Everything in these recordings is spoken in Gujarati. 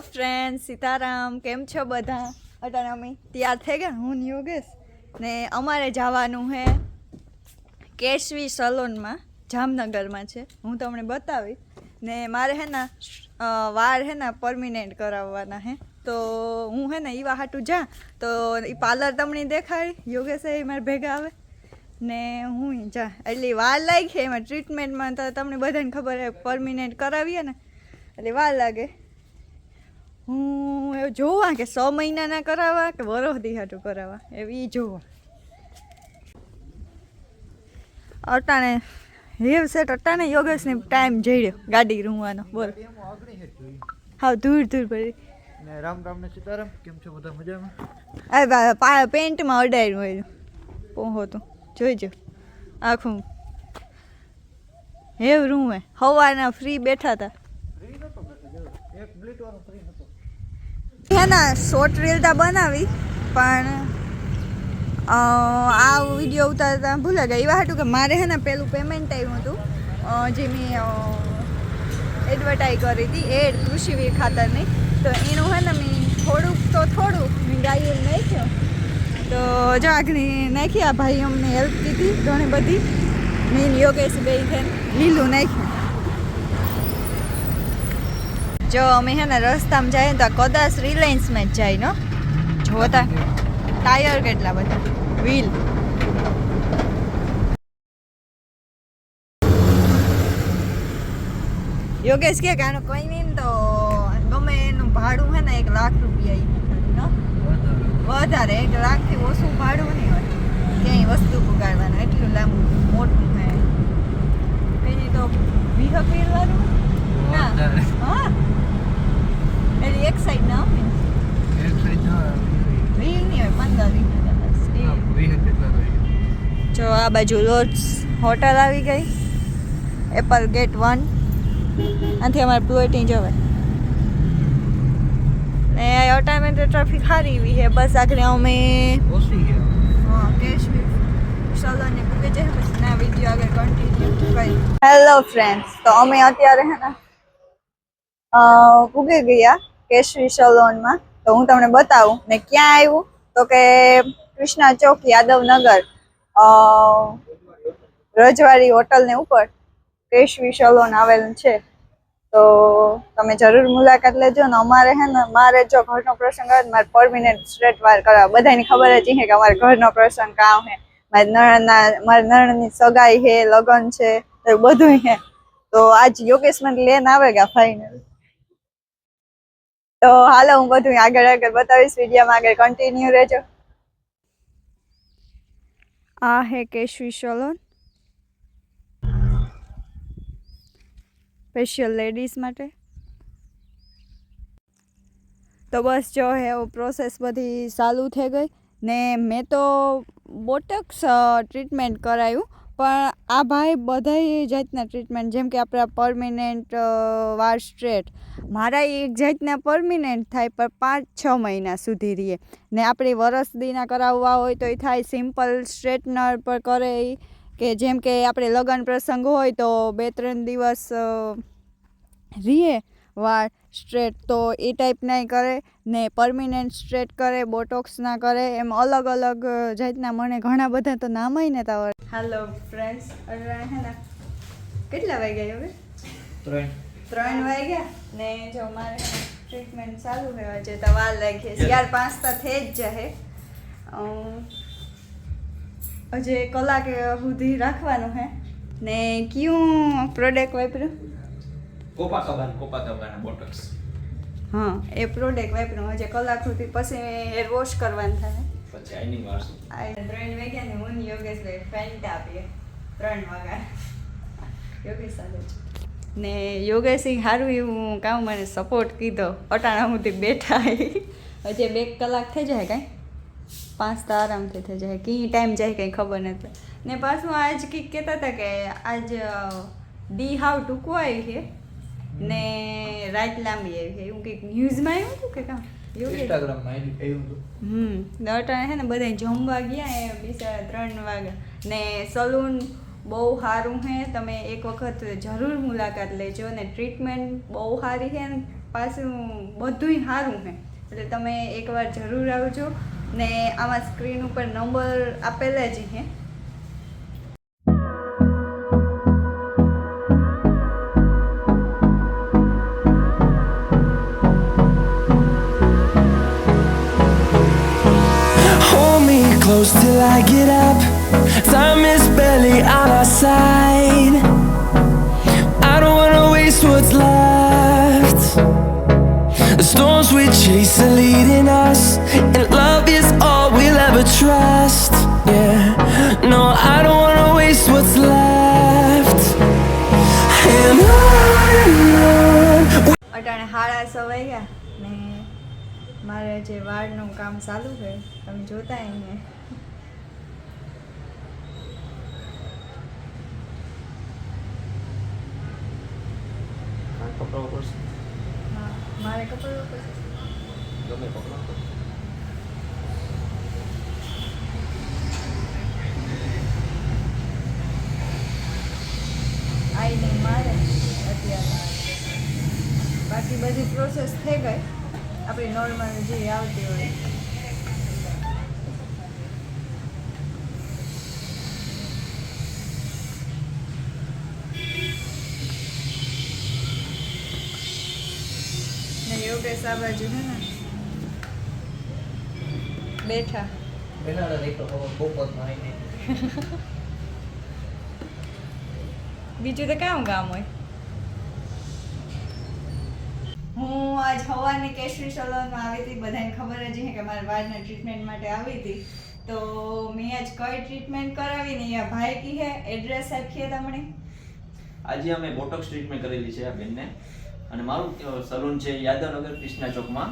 ફ્રેન્ડ સીતારામ, કેમ છો બધા? અટાણે અમે તૈયાર થઈ ગયા હું યોગેશ ને અમારે જવાનું છે કેશવી સલોનમાં, જામનગરમાં છે. હું તમને બતાવી ને મારે હે ને વાર હે ને પરમિનેન્ટ કરાવવાના હે. તો હું હે ને એવા હાટું જા. તો એ પાર્લર તમને દેખાડી યોગેશ એ મારે ભેગા આવે. ને હું જા. એટલે વાર લાગી એમાં ટ્રીટમેન્ટમાં તો તમને બધાને ખબર હે પરમિનેન્ટ કરાવીએ ને. એટલે વાર લાગે. હું એવું જોવા કે સો મહિનાના કરાવવા કે વરસ હાટું કરાવવા? એવી જોવા. અટાણે હેવ સેટ અટાણે યોગેશને ટાઈમ જઈડ્યો ગાડી રૂવાનો. બોલ. હા ધૂળ ધૂળ પડી. ને રામ રામ ને સીતારામ કેમ છો બધા મજામાં? આ પેન્ટમાં અડાયું હોય પોહો તો જોઈજો. આખું હેવ રૂમ. હવાના ફ્રી બેઠા હતા નતો એના શોર્ટ રીલ તા બનાવી, પણ આ વીડિયો ઉતારતા ભૂલા ગયા એવા હતું કે મારે હે ને પેલું પેમેન્ટ આવ્યું હતું જે મેં એડવર્ટાઈઝ કરી હતી એડ કૃષિવીર ખાતરની. તો એનું હે ને મેં થોડુંક તો થોડુંક મેં ગાયું નાખ્યો. તો જો આગળ નાખી, આ ભાઈ અમને હેલ્પ કીધી ઘણી બધી. મેં યોગેશ બે છે લીલું નાખ્યું. જો અમે હે ને રસ્તામાં જઈએ તો કદાચ રિલાયન્સમાં જ જાય નો જોતા ટાયર કેટલા બધા? વ્હીલ યોગેશ કે આનું કઈ નહીં તો ગમે એનું ભાડું હે ને એક લાખ રૂપિયા વધારે એક લાખથી ઓછું ભાડું નહીં હોય. ક્યાંય વસ્તુ પુગાડવાના એટલું લાંબુ મોટું હે પેલી તો વીહક વ્હીલ વાળું ના વધારે. હા એની એક સાઈડ ના હોય ને. એક સાઈડ ના વ્હીલ નહીં હોય પંદર વીસ હા, વીસ જેટલા તો છે. જો આ બાજુ લોર્ડ્સ હોટલ આવી ગઈ. એપલ ગેટ વન આથી અમારે પ્લોટિંગ જવાય. ને અટામે તો ટ્રાફિક સારી એવી છે. બસ આગળ અમે હેલો ફ્રેન્ડ્સ તો અમે અત્યારે હે ને ઉગી ગયા કેશવી સલોનમાં તો હું તમને બતાવું ને ક્યાં આવ્યું તો કે કૃષ્ણા ચોક, યાદવનગર. રજવાડી હોટલને ઉપર કેશવી સલોન આવેલું છે. તો તમે જરૂર મુલાકાત લેજો ને અમારે હે ને, મારે જો ઘરનો પ્રસંગ આવે મારે પરમિનન્ટ સ્ટ્રેટ વાર કરવા બધાની ખબર જ છે કે અમારે ઘરનો પ્રસંગ કામ હે. મારી નણના મારી નણની સગાઈ હે, લગ્ન છે એવું બધું હે. તો આજ યોગેશ મને લઈને આવે ગયા ફાઈનલ તો હાલો હું બધું આગળ આગળ બતાવીશ, વિડીયોમાં આગળ કન્ટિન્યુ રહેજો. આ હે કેશવી સલોન સ્પેશિયલ લેડીઝ માટે. તો બસ જો હે પ્રોસેસ બધી ચાલુ થઈ ગઈ. ને મેં તો બોટક્સ ટ્રીટમેન્ટ કરાયું. પણ આ ભાઈ બધાય જાતના ટ્રીટમેન્ટ જેમ કે આપણા પરમિનેન્ટ વાળ સ્ટ્રેટ મારા એક જાતના પરમિનેન્ટ થાય, પણ પાંચ, છ મહિના સુધી રહીએ. ને આપણે વરસ દીના કરાવવા હોય તો એ થાય સિમ્પલ સ્ટ્રેટનર પર કરે એ કે જેમ કે આપણે લગ્ન પ્રસંગ હોય તો બે, ત્રણ દિવસ રીએ વાળ સ્ટ્રેટ. તો એ ટાઈપના કરે ને પરમિનન્ટ સ્ટ્રેટ કરે બોટોક્સ ના કરે એમ અલગ અલગ જાતના મને ઘણા બધા તો નામ ય તા હાલો હેલો ફ્રેન્ડ્સ હે ને કેટલા વાગ્યા હવે? ત્રણ. ત્રણ વાગ્યા? ને જો મારે ટ્રીટમેન્ટ ચાલુ છે હજે તો વાર લાગી યાર પાંચ તો થઈ જ જશે હજે કલાક સુધી રાખવાનું હે. ને કયું પ્રોડક્ટ વાપર્યું? કોપા કબાન કોપા કબાન બોટક્સ હા એ પ્રોડક્ટ વાપરો. જે કલાક સુધી પછી હેર વોશ કરવાનું થાય. પછી આઈનિંગ વાળશું. આ ત્રણ વાગ્યા ને હું યોગેશભાઈ ફેન્ટ આપીએ ત્રણ વાગ્યા યોગેશ સાથે ને યોગેશી સારું એવું કામ મને સપોર્ટ કીધો. અટાણા સુધી બેઠા હજી બે કલાક થઈ જાય કાંઈ. પાંચ તો આરામથી થઈ જાય. કઈ ટાઈમ જાય કંઈ ખબર નથી. ને પાછું આજ કંઈક કહેતા હતા કે આજ ડી દી હાવ ટૂંકું આવી છે ને રાત લાંબી આવી એવું કંઈક ન્યૂઝમાં આવ્યું હતું કે કાં? યોગેશ ઇન્સ્ટાગ્રામમાં આવ્યું આવ્યું હતું. હમ. અટાણે છે ને બધા જમવા ગયા એ બિચારા ત્રણ વાગ્યા. ને સલૂન બહુ સારું છે તમે એક વખત જરૂર મુલાકાત લેજો ને ટ્રીટમેન્ટ બહુ સારી છે ને પાછું બધુંય સારું છે એટલે તમે એકવાર જરૂર આવજો. ને આમાં સ્ક્રીન ઉપર નંબર આપેલા જ છે close till I get up. Time is barely on our side. I don't wanna waste what's left. The storms we chase are leading us, and love is all we'll ever trust. Yeah, no, I don't wanna waste what's left. And on and on. અટાણે હાડા સો વાગ્યા ને મારે જે વાળનું કામ ચાલુ છે તમે જોતા અહીંયા પકડવો પડશે? હા મારે કપડું પડશે. ગમે પકડવો પડશે આઈ નહીં મારે અત્યારે. બાકી બધી પ્રોસેસ થઈ ગઈ. આપણી નોર્મલ જે આવતી હોય ને યોગેશ આ બાજુ ને? બેઠા. તો કામ કામ હોય? હું આજ હવાની કેશરી સલોનમાં આવી હતી બધાને ખબર જ છે કે મારા વાળના ટ્રીટમેન્ટ માટે આવી હતી. તો મેં આજ કઈ ટ્રીટમેન્ટ કરાવી ને આ ભાઈ કી હે? એડ્રેસ આપીએ તમને? આજે અમે બોટોક્સ ટ્રીટમેન્ટ કરેલી છે આ બેનને. અને મારું સલૂન છે યાદવનગર કૃષ્ણા ચોકમાં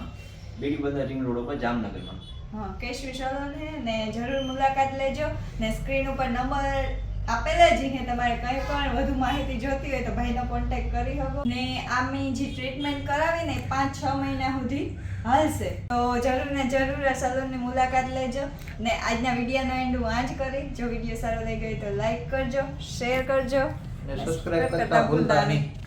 બીડી બધા રિંગ રોડ ઉપર જામનગરમાં. હા સલોન છે ને જરૂર મુલાકાત લેજો ને સ્ક્રીન ઉપર નંબર આપેલા જ છે. તમારે કંઈ પણ વધુ માહિતી જોતી હોય તો ભાઈનો કોન્ટેક્ટ કરી શકો. ને આમની જે ટ્રીટમેન્ટ કરાવીને પાંચ છ મહિના સુધી હાલશે. તો જરૂર ને જરૂર આ સલૂનની મુલાકાત લેજો ને આજના વિડીયોનો એન્ડ હું આજ કરી. જો વીડિયો સારો લાગ્યો હોય તો લાઈક કરજો શેર કરજો. ને સબસ્ક્રાઇબ કરતા ભૂલતા નહીં.